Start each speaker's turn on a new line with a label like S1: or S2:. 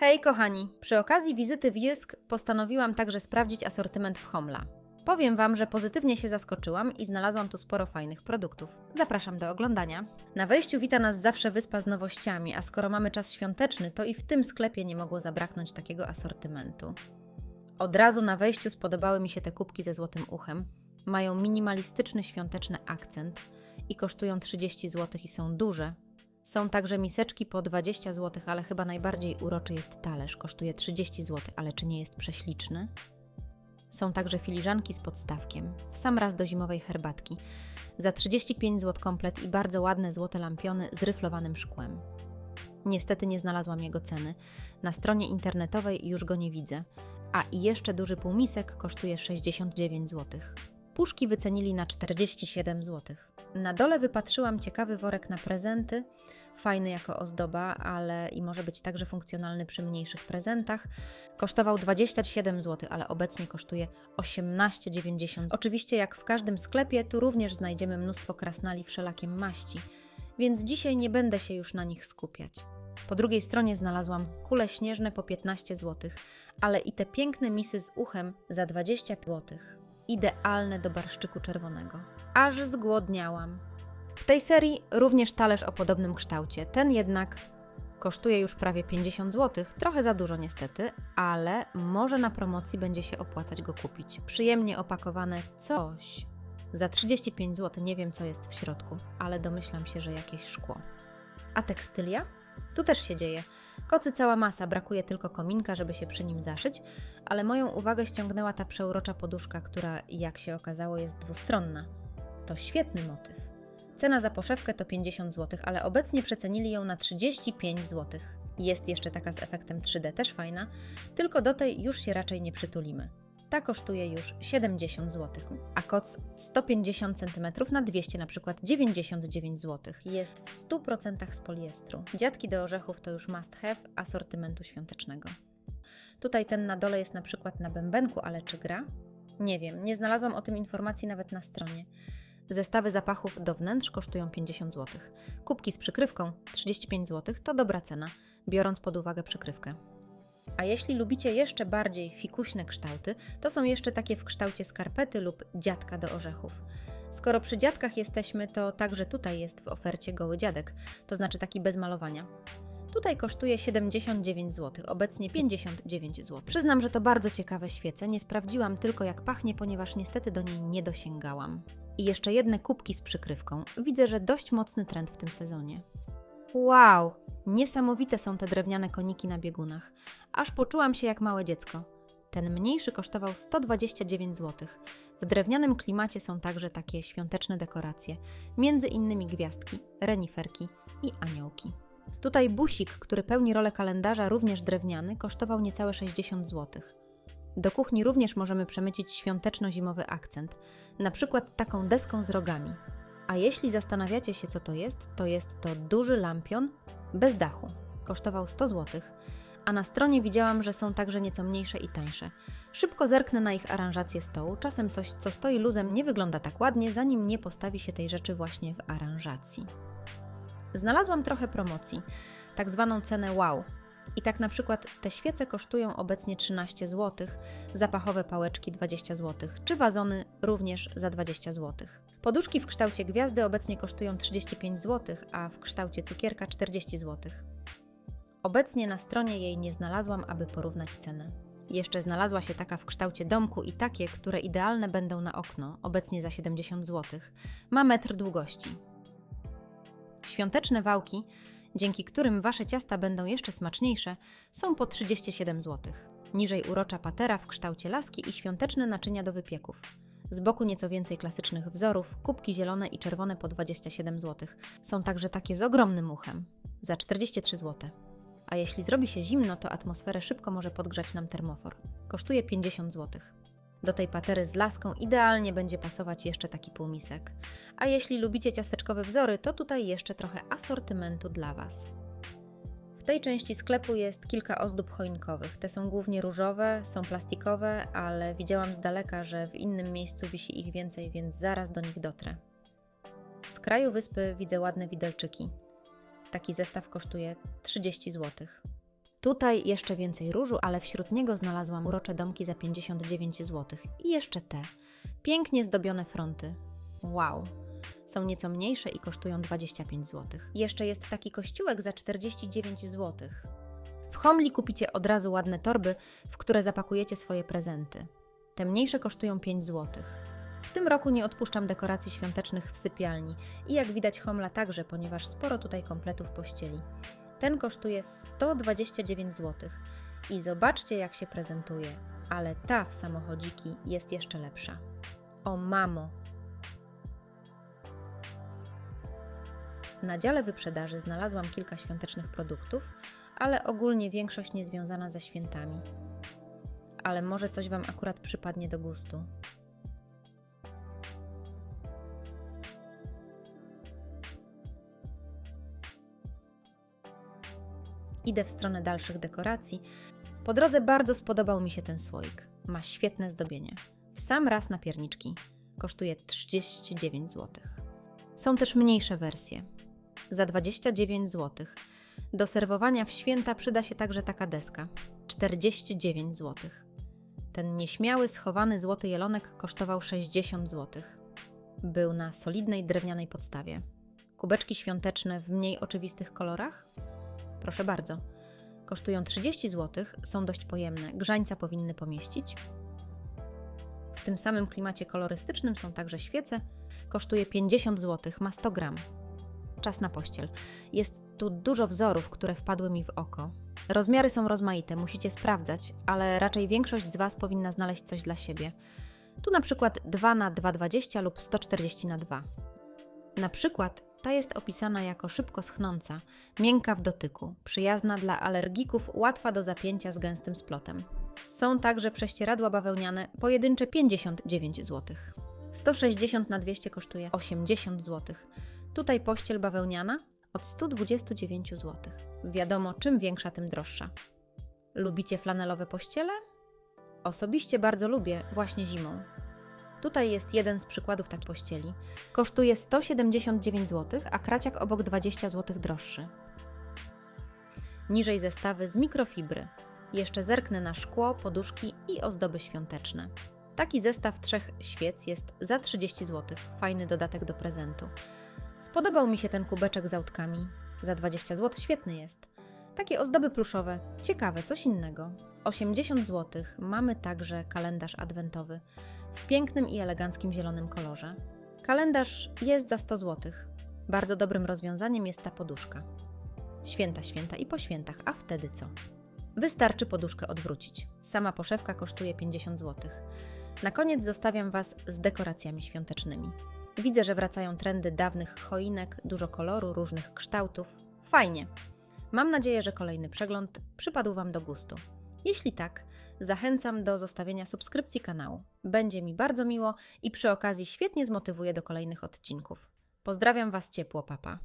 S1: Hej kochani, przy okazji wizyty w Jysk postanowiłam także sprawdzić asortyment w Homla. Powiem Wam, że pozytywnie się zaskoczyłam i znalazłam tu sporo fajnych produktów. Zapraszam do oglądania. Na wejściu wita nas zawsze wyspa z nowościami, a skoro mamy czas świąteczny, to i w tym sklepie nie mogło zabraknąć takiego asortymentu. Od razu na wejściu spodobały mi się te kubki ze złotym uchem. Mają minimalistyczny świąteczny akcent i kosztują 30 zł i są duże. Są także miseczki po 20 zł, ale chyba najbardziej uroczy jest talerz. Kosztuje 30 zł, ale czy nie jest prześliczny? Są także filiżanki z podstawkiem, w sam raz do zimowej herbatki. Za 35 zł komplet i bardzo ładne złote lampiony z ryflowanym szkłem. Niestety nie znalazłam jego ceny. Na stronie internetowej już go nie widzę. A i jeszcze duży półmisek kosztuje 69 zł. Puszki wycenili na 47 zł. Na dole wypatrzyłam ciekawy worek na prezenty, fajny jako ozdoba, ale i może być także funkcjonalny przy mniejszych prezentach. Kosztował 27 zł, ale obecnie kosztuje 18,90. Oczywiście, jak w każdym sklepie, tu również znajdziemy mnóstwo krasnali wszelakiem maści, więc dzisiaj nie będę się już na nich skupiać. Po drugiej stronie znalazłam kule śnieżne po 15 zł, ale i te piękne misy z uchem za 20 zł. Idealne do barszczyku czerwonego. Aż zgłodniałam. W tej serii również talerz o podobnym kształcie. Ten jednak kosztuje już prawie 50 zł, trochę za dużo niestety, ale może na promocji będzie się opłacać go kupić. Przyjemnie opakowane coś. Za 35 zł nie wiem co jest w środku, ale domyślam się, że jakieś szkło. A tekstylia? Tu też się dzieje. Kocy cała masa, brakuje tylko kominka, żeby się przy nim zaszyć, ale moją uwagę ściągnęła ta przeurocza poduszka, która, jak się okazało, jest dwustronna. To świetny motyw. Cena za poszewkę to 50 zł, ale obecnie przecenili ją na 35 zł. Jest jeszcze taka z efektem 3D, też fajna, tylko do tej już się raczej nie przytulimy. Ta kosztuje już 70 zł, a koc 150 cm na 200 na przykład 99 zł. Jest w 100% z poliestru. Dziadki do orzechów to już must have asortymentu świątecznego. Tutaj ten na dole jest na przykład na bębenku, ale czy gra? Nie wiem, nie znalazłam o tym informacji nawet na stronie. Zestawy zapachów do wnętrz kosztują 50 zł. Kubki z przykrywką 35 zł to dobra cena, biorąc pod uwagę przykrywkę. A jeśli lubicie jeszcze bardziej fikuśne kształty, to są jeszcze takie w kształcie skarpety lub dziadka do orzechów. Skoro przy dziadkach jesteśmy, to także tutaj jest w ofercie goły dziadek, to znaczy taki bez malowania. Tutaj kosztuje 79 zł, obecnie 59 zł. Przyznam, że to bardzo ciekawe świece, nie sprawdziłam tylko jak pachnie, ponieważ niestety do niej nie dosięgałam. I jeszcze jedne kubki z przykrywką. Widzę, że dość mocny trend w tym sezonie. Wow! Niesamowite są te drewniane koniki na biegunach. Aż poczułam się jak małe dziecko. Ten mniejszy kosztował 129 zł. W drewnianym klimacie są także takie świąteczne dekoracje, między innymi gwiazdki, reniferki i aniołki. Tutaj busik, który pełni rolę kalendarza, również drewniany, kosztował niecałe 60 zł. Do kuchni również możemy przemycić świąteczno-zimowy akcent, na przykład taką deską z rogami. A jeśli zastanawiacie się, co to jest, to jest to duży lampion bez dachu. Kosztował 100 zł, a na stronie widziałam, że są także nieco mniejsze i tańsze. Szybko zerknę na ich aranżację stołu. Czasem coś, co stoi luzem, nie wygląda tak ładnie, zanim nie postawi się tej rzeczy właśnie w aranżacji. Znalazłam trochę promocji, tak zwaną cenę wow. I tak na przykład te świece kosztują obecnie 13 zł, zapachowe pałeczki 20 zł, czy wazony również za 20 zł. Poduszki w kształcie gwiazdy obecnie kosztują 35 zł, a w kształcie cukierka 40 zł. Obecnie na stronie jej nie znalazłam, aby porównać cenę. Jeszcze znalazła się taka w kształcie domku i takie, które idealne będą na okno, obecnie za 70 zł. Ma metr długości. Świąteczne wałki, dzięki którym wasze ciasta będą jeszcze smaczniejsze, są po 37 zł. Niżej urocza patera w kształcie laski i świąteczne naczynia do wypieków. Z boku nieco więcej klasycznych wzorów, kubki zielone i czerwone po 27 zł. Są także takie z ogromnym uchem, za 43 zł. A jeśli zrobi się zimno, to atmosferę szybko może podgrzać nam termofor. Kosztuje 50 zł. Do tej patery z laską idealnie będzie pasować jeszcze taki półmisek. A jeśli lubicie ciasteczkowe wzory, to tutaj jeszcze trochę asortymentu dla Was. W tej części sklepu jest kilka ozdób choinkowych. Te są głównie różowe, są plastikowe, ale widziałam z daleka, że w innym miejscu wisi ich więcej, więc zaraz do nich dotrę. W skraju wyspy widzę ładne widelczyki. Taki zestaw kosztuje 30 zł. Tutaj jeszcze więcej różu, ale wśród niego znalazłam urocze domki za 59 zł. I jeszcze te. Pięknie zdobione fronty. Wow. Są nieco mniejsze i kosztują 25 zł. Jeszcze jest taki kościółek za 49 zł. W Homli kupicie od razu ładne torby, w które zapakujecie swoje prezenty. Te mniejsze kosztują 5 zł. W tym roku nie odpuszczam dekoracji świątecznych w sypialni i jak widać Homla także, ponieważ sporo tutaj kompletów pościeli. Ten kosztuje 129 zł. I zobaczcie jak się prezentuje, ale ta w samochodziki jest jeszcze lepsza. O mamo! Na dziale wyprzedaży znalazłam kilka świątecznych produktów, ale ogólnie większość niezwiązana ze świętami. Ale może coś Wam akurat przypadnie do gustu. Idę w stronę dalszych dekoracji. Po drodze bardzo spodobał mi się ten słoik. Ma świetne zdobienie. W sam raz na pierniczki. Kosztuje 39 zł. Są też mniejsze wersje. Za 29 zł. Do serwowania w święta przyda się także taka deska. 49 zł. Ten nieśmiały, schowany złoty jelonek kosztował 60 zł. Był na solidnej drewnianej podstawie. Kubeczki świąteczne w mniej oczywistych kolorach? Proszę bardzo. Kosztują 30 zł, są dość pojemne, grzańca powinny pomieścić. W tym samym klimacie kolorystycznym są także świece. Kosztuje 50 zł, ma 100 gram. Czas na pościel. Jest tu dużo wzorów, które wpadły mi w oko. Rozmiary są rozmaite, musicie sprawdzać, ale raczej większość z Was powinna znaleźć coś dla siebie. Tu na przykład 2 na 2,20 lub 140 na 2. Na przykład ta jest opisana jako szybko schnąca, miękka w dotyku, przyjazna dla alergików, łatwa do zapięcia z gęstym splotem. Są także prześcieradła bawełniane, pojedyncze 59 zł. 160 na 200 kosztuje 80 zł. Tutaj pościel bawełniana od 129 zł. Wiadomo, czym większa, tym droższa. Lubicie flanelowe pościele? Osobiście bardzo lubię, właśnie zimą. Tutaj jest jeden z przykładów takiej pościeli. Kosztuje 179 zł, a kraciak obok 20 zł droższy. Niżej zestawy z mikrofibry. Jeszcze zerknę na szkło, poduszki i ozdoby świąteczne. Taki zestaw trzech świec jest za 30 zł. Fajny dodatek do prezentu. Spodobał mi się ten kubeczek z autkami. Za 20 zł świetny jest. Takie ozdoby pluszowe, ciekawe, coś innego. 80 zł. Mamy także kalendarz adwentowy w pięknym i eleganckim zielonym kolorze. Kalendarz jest za 100 zł. Bardzo dobrym rozwiązaniem jest ta poduszka. Święta, święta i po świętach, a wtedy co? Wystarczy poduszkę odwrócić. Sama poszewka kosztuje 50 zł. Na koniec zostawiam Was z dekoracjami świątecznymi. Widzę, że wracają trendy dawnych choinek, dużo koloru, różnych kształtów. Fajnie. Mam nadzieję, że kolejny przegląd przypadł Wam do gustu. Jeśli tak, zachęcam do zostawienia subskrypcji kanału. Będzie mi bardzo miło i przy okazji świetnie zmotywuje do kolejnych odcinków. Pozdrawiam Was ciepło, papa.